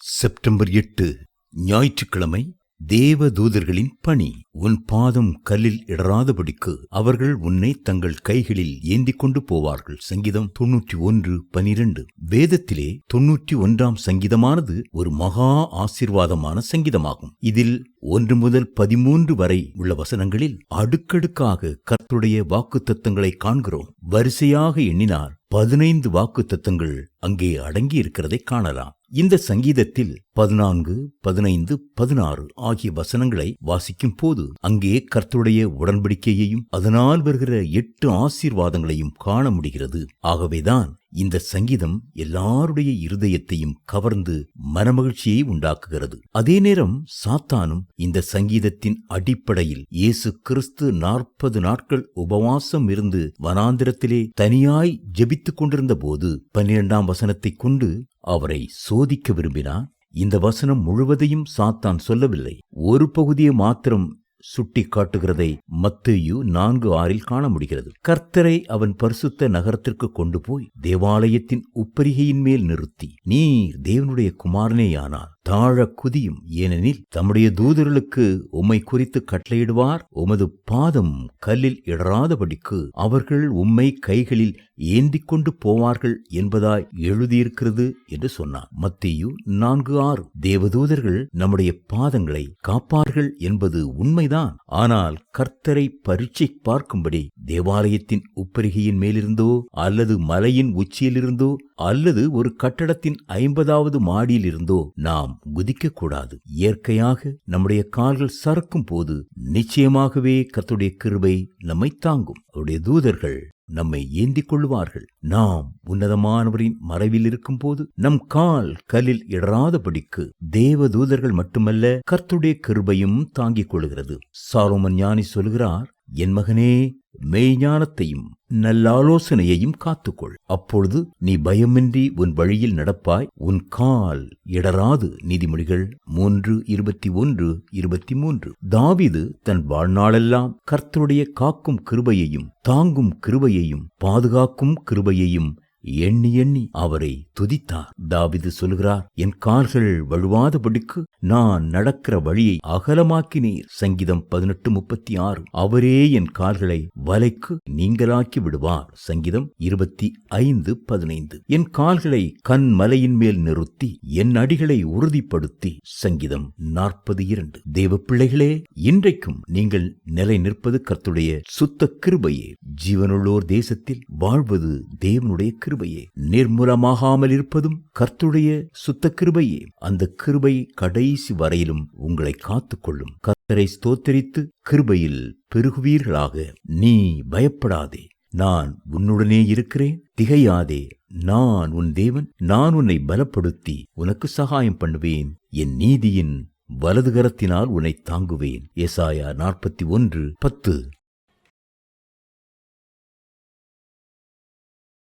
September எட்டு ஞாயிற்றுக்கிழமை தேவ தூதர்களின் பணி. உன் பாதம் கல்லில் இடராதபடிக்கு அவர்கள் உன்னை தங்கள் கைகளில் ஏந்திக் கொண்டு போவார்கள். சங்கீதம் தொன்னூற்றி ஒன்று பனிரெண்டு. வேதத்திலே தொன்னூற்றி ஒன்றாம் சங்கீதமானது ஒரு மகா ஆசிர்வாதமான சங்கீதமாகும். இதில் ஒன்று முதல் பதிமூன்று வரை உள்ள வசனங்களில் அடுக்கடுக்காக கர்த்துடைய வாக்கு தத்தங்களை காண்கிறோம். வரிசையாக எண்ணினார் பதினைந்து வாக்குத்தத்தங்கள் அங்கே அடங்கி இருக்கிறதை காணலாம். இந்த சங்கீதத்தில் பதினான்கு பதினைந்து பதினாறு ஆகிய வசனங்களை வாசிக்கும் போது அங்கே கர்த்தருடைய உடன்படிக்கையையும் அதனால் வருகிற எட்டு ஆசீர்வாதங்களையும் காண முடிகிறது. ஆகவேதான் இந்த சங்கீதம் எல்லாருடைய இருதயத்தையும் கவர்ந்து மனமகிழ்ச்சியை உண்டாக்குகிறது. அதே நேரம் சாத்தானும் இந்த சங்கீதத்தின் அடிப்படையில் இயேசு கிறிஸ்து நாற்பது நாட்கள் உபவாசம் இருந்து வனாந்திரத்திலே தனியாய் ஜெபித்துக் கொண்டிருந்த போது பன்னிரெண்டாம் வசனத்தை கொண்டு அவரை சோதிக்க விரும்பினார். இந்த வசனம் முழுவதையும் சாத்தான் சொல்லவில்லை. ஒரு பகுதியை மாத்திரம் சுட்டி காட்டுகிறதை மத்தையு நான்கு ஆறில் காண முடிகிறது. கர்த்தரை அவன் பரிசுத்த நகரத்திற்கு கொண்டு போய் தேவாலயத்தின் உப்பரிகையின் மேல் நிறுத்தி நீர் தேவனுடைய குமாரனேயானால் தாழ குதியும். ஏனெனில் தம்முடைய தூதர்களுக்கு உம்மை குறித்து கட்டளையிடுவார். உமது பாதம் கல்லில் இடராதபடிக்கு அவர்கள் உம்மை கைகளில் ஏந்திக் கொண்டு போவார்கள் என்பதாய் எழுதியிருக்கிறது என்று சொன்னார் மத்தியு நான்கு ஆறு. தேவதூதர்கள் நம்முடைய பாதங்களை காப்பார்கள் என்பது உண்மைதான். ஆனால் கர்த்தரை பரீட்சை பார்க்கும்படி தேவாலயத்தின் உப்பரிகையின் மேலிருந்தோ அல்லது மலையின் உச்சியிலிருந்தோ அல்லது ஒரு கட்டடத்தின் ஐம்பதாவது மாடியிலிருந்தோ நாம் குதிக்கக்கூடாது. இயற்கையாக நம்முடைய கால்கள் சறுக்கும் போது நிச்சயமாகவே கத்துடைய கிருபை நம்மை தாங்கும். அவருடைய தூதர்கள் நம்மை ஏந்திக் கொள்வார்கள் நாம் உன்னதமானவரின் மறைவில் இருக்கும் போது நம் கால் கலில் இடராதபடிக்கு தேவதூதர்கள் மட்டுமல்ல கர்த்துடைய கிருபையும் தாங்கிக் கொள்கிறது. சாரோமன் ஞானி சொல்கிறார் என் மகனே மெய்ஞானத்தையும் நல்லாலோசனையையும் காத்துக்கொள். அப்பொழுது நீ பயமின்றி உன் வழியில் நடப்பாய். உன் கால் இடராது நீதிமொழிகள் மூன்று இருபத்தி ஒன்று இருபத்தி மூன்று. தாவிது தன் வாழ்நாளெல்லாம் கர்த்தருடைய காக்கும் கிருபையையும் தாங்கும் கிருபையையும் பாதுகாக்கும் கிருபையையும் எண்ணி எண்ணி அவரை துதித்தார். தாவிது சொல்கிறார் என் கால்கள் வழுவாதபடிக்கு நான் நடக்கிற வழியை அகலமாக்கினீர். சங்கீதம் பதினெட்டு முப்பத்தி ஆறு. அவரே என் கால்களை வலைக்கு நீங்களாக்கி விடுவார். சங்கீதம் இருபத்தி ஐந்து பதினைந்து. என் கால்களை கண் மலையின் மேல் நிறுத்தி என் அடிகளை உறுதிப்படுத்தி. சங்கீதம் நாற்பது இரண்டு. தேவ பிள்ளைகளே இன்றைக்கும் நீங்கள் நிலை நிற்பது கர்த்துடைய சுத்த கிருபையே. ஜீவனுள்ளோர் தேசத்தில் வாழ்வது தேவனுடைய கிருபையே. நிர்மூலமாகாமல் இருப்பதும் கர்த்துடைய சுத்த கிருபையே. அந்த கிருபை கடைசி வரையிலும் உங்களை காத்துக்கொள்ளும். கர்த்தரை ஸ்தோத்தரித்து கிருபையில் பெருகுவீர்களாக. நீ பயப்படாதே. நான் உன்னுடனே இருக்கிறேன். திகையாதே. நான் உன் தேவன். நான் உன்னை பலப்படுத்தி உனக்கு சகாயம் பண்ணுவேன். என் நீதியின் வலதுகரத்தினால் உன்னை தாங்குவேன். எசாயா நாற்பத்தி ஒன்று பத்து.